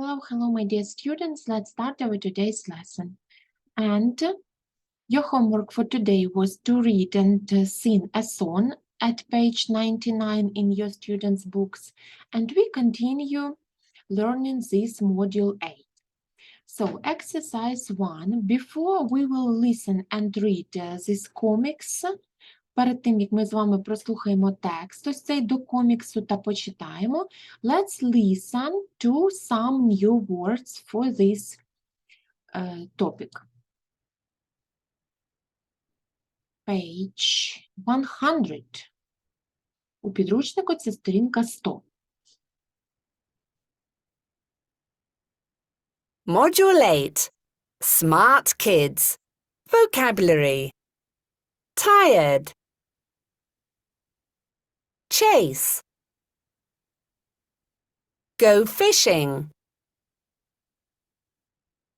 Hello, hello, my dear students. Let's start our today's lesson. And your homework for today was to read and sing a song at page 99 in your students' books. And we continue learning this module 8. So, exercise 1. Before we will listen and read uh, these comics, перед тим, як ми з вами прослухаємо текст ось цей до коміксу та почитаємо, let's listen to some new words for this uh, topic. Page 100. У підручнику це сторінка 100. Module 8 Smart Kids Vocabulary Tired Chase Go fishing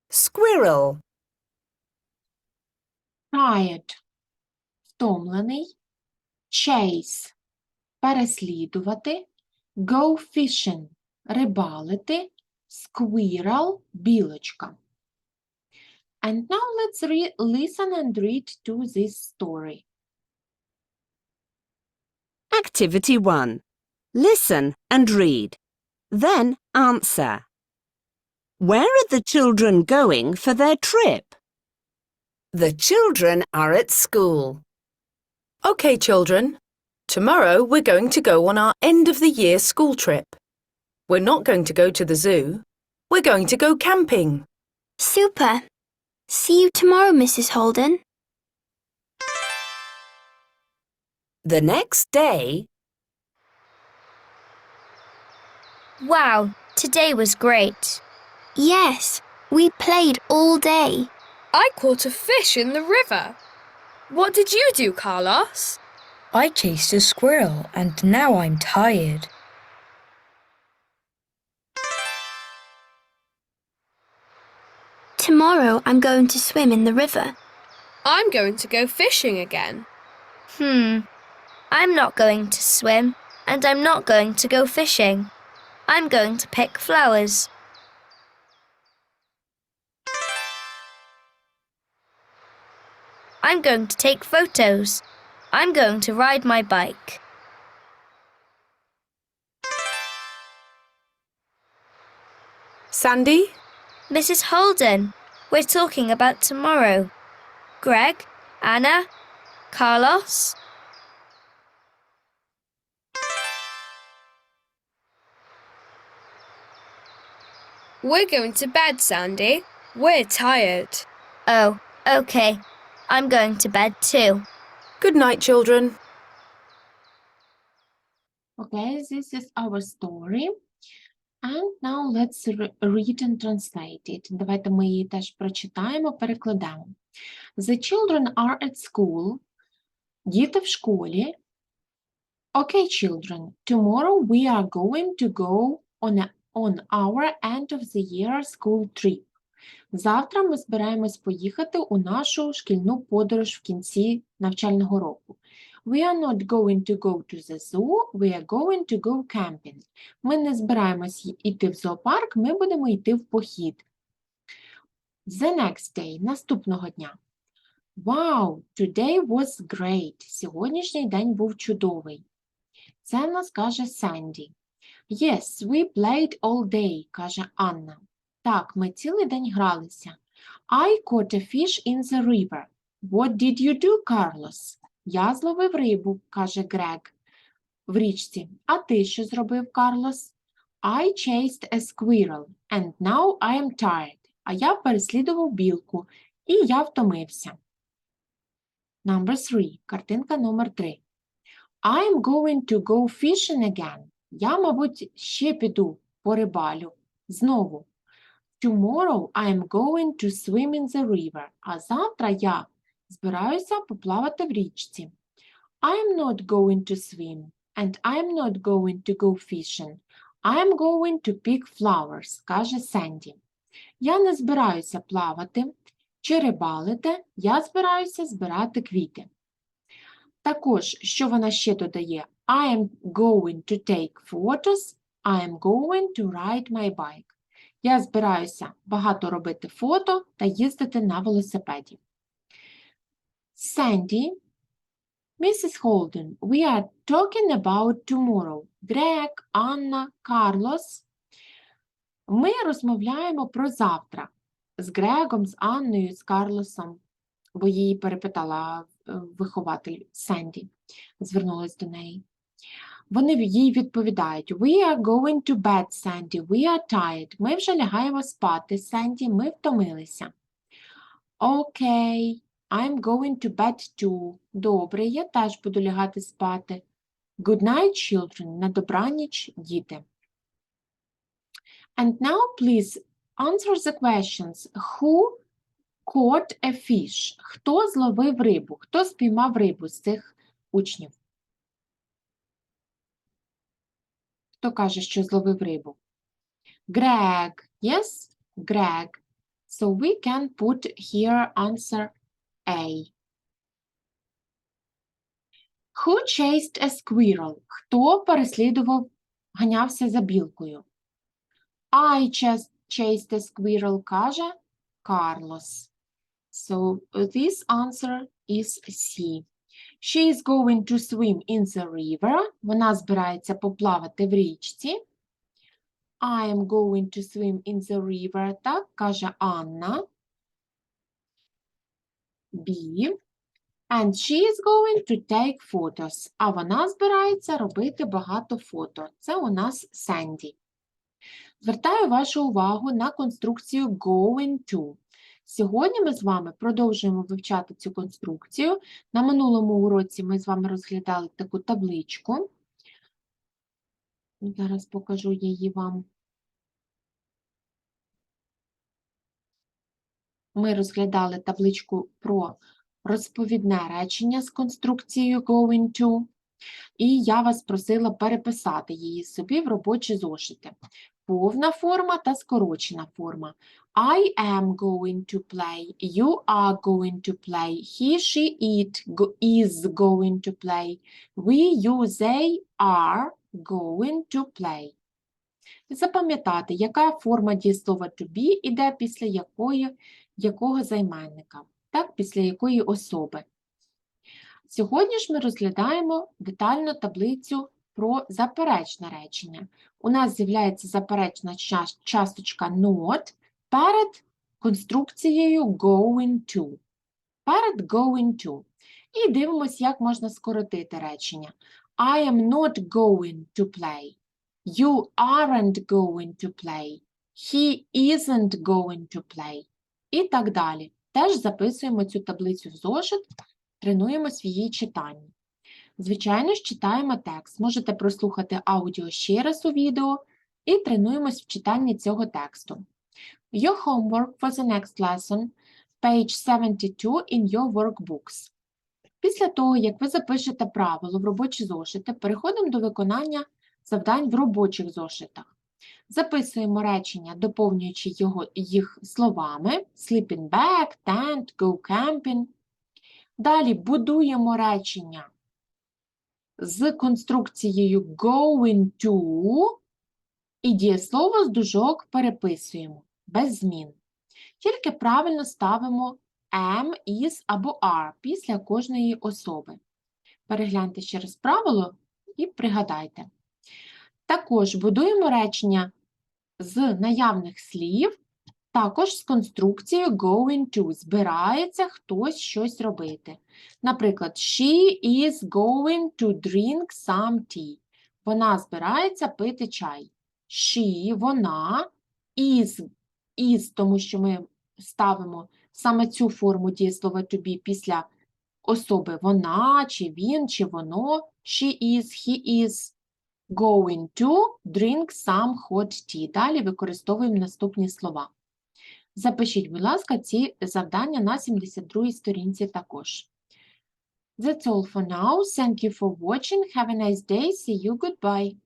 Squirrel Tired – втомлений. Chase – переслідувати. Go fishing – рибалити. Squirrel – білочка. And now let's re- listen and read to this story. Activity 1 Listen and read. Then answer. Where are the children going for their trip? The children are at school. OK, children. Tomorrow we're going to go on our end of the year school trip. We're not going to go to the zoo. We're going to go camping. Super. See you tomorrow, Mrs. Holden. The next day, Wow, today was great. Yes, we played all day. I caught a fish in the river. What did you do, Carlos? I chased a squirrel and now I'm tired. Tomorrow I'm going to swim in the river. I'm going to go fishing again. Hmm. I'm not going to swim, and I'm not going to go fishing. I'm going to pick flowers. I'm going to take photos. I'm going to ride my bike. Sandy? Mrs. Holden, we're talking about tomorrow. Greg, Anna, Carlos. We're going to bed, Sandy. We're tired. Oh, okay. I'm going to bed too. Good night, children. Okay, this is our story. And now let's re- read and translate it. Давайте ми її теж прочитаємо, перекладемо. The children are at school. Діти в школі. Okay, children, tomorrow we are going to go on, a, on our end of the year school trip. Завтра ми збираємось поїхати у нашу шкільну подорож в кінці навчального року. We are not going to go to the zoo, we are going to go camping. Ми не збираємось йти в зоопарк, ми будемо йти в похід. The next day, наступного дня. Wow, today was great. Сьогоднішній день був чудовий. Це нас каже Санді. Yes, we played all day, каже Анна. Так, ми цілий день гралися. I caught a fish in the river. What did you do, Carlos? Я зловив рибу, каже Грег в річці. А ти що зробив, Карлос? I chased a squirrel, and now I am tired. А я переслідував білку, і я втомився. Number three. Картинка номер три. I'm going to go fishing again. Я, мабуть, ще піду по рибалю. Знову. Tomorrow I'm going to swim in the river. А завтра я збираюся поплавати в річці. I'm not going to swim, and I'm not going to go fishing. I'm going to pick flowers, каже Сенді. Я не збираюся плавати чи рибалити, я збираюся збирати квіти. Також, що вона ще додає? I am going to take photos, I am going to ride my bike. Я збираюся багато робити фото та їздити на велосипеді. Sandy, Mrs. Holden, we are talking about tomorrow. Greg, Anna, Carlos. Ми розмовляємо про завтра з Грегом, з Анною, з Карлосом, бо її перепитала е, вихователь Сенді, звернулась до неї. Вони їй відповідають: We are going to bed, Sandy. We are tired. Ми вже лягаємо спати, Сенді, ми втомилися. Окей, I'm going to bed too. Добре, я теж буду лягати спати. Good night, children. На добраніч, діти. And now, please, answer the questions. Who caught a fish? Хто зловив рибу? Хто спіймав рибу з цих учнів? Хто каже, що зловив рибу? Greg. Yes? Greg. So we can put here answer A. Who chased a squirrel? Хто переслідував, ганявся за білкою? I chased a squirrel, каже Карлос. So uh, this answer is C. She is going to swim in the river. Вона збирається поплавати в річці. I am going to swim in the river. Так, каже Анна. B. And she is going to take photos. А вона збирається робити багато фото. Це у нас Санді. Звертаю вашу увагу на конструкцію going to. Сьогодні ми з вами продовжуємо вивчати цю конструкцію. На минулому уроці ми з вами розглядали таку табличку. Зараз покажу її вам. Ми розглядали табличку про розповідне речення з конструкцією going to, і я вас просила переписати її собі в робочі зошити. Повна форма та скорочена форма. I am going to play. You are going to play. He, she, it go- is going to play. We, you, they are going to play. Запам'ятати, яка форма дієслова to be іде після якої, якого займенника, так, після якої особи. Сьогодні ж ми розглядаємо детально таблицю про заперечне речення. У нас з'являється заперечна часточка not перед конструкцією going to. Перед going to. І дивимося, як можна скоротити речення. I am not going to play. You aren't going to play. He isn't going to play. І так далі. Теж записуємо цю таблицю в зошит, тренуємось в її читанні. Звичайно ж, читаємо текст. Можете прослухати аудіо ще раз у відео і тренуємось в читанні цього тексту. Your homework for the next lesson, page 72 in your workbooks. Після того, як ви запишете правило в робочі зошити, переходимо до виконання завдань в робочих зошитах. Записуємо речення, доповнюючи його, їх словами sleeping bag, tent, go camping. Далі будуємо речення з конструкцією going to і дієслово з дужок переписуємо без змін. Тільки правильно ставимо am, is або are після кожної особи. Перегляньте ще раз правило і пригадайте. Також будуємо речення з наявних слів, також з конструкцією going to. Збирається хтось щось робити. Наприклад, she is going to drink some tea. Вона збирається пити чай. She, вона, is, is, тому що ми ставимо саме цю форму дієслова to be після особи вона, чи він, чи воно. She is, he is going to drink some hot tea. Далі використовуємо наступні слова. Запишіть, будь ласка, ці завдання на 72 сторінці також. That's all for now. Thank you for watching. Have a nice day. See you. Goodbye.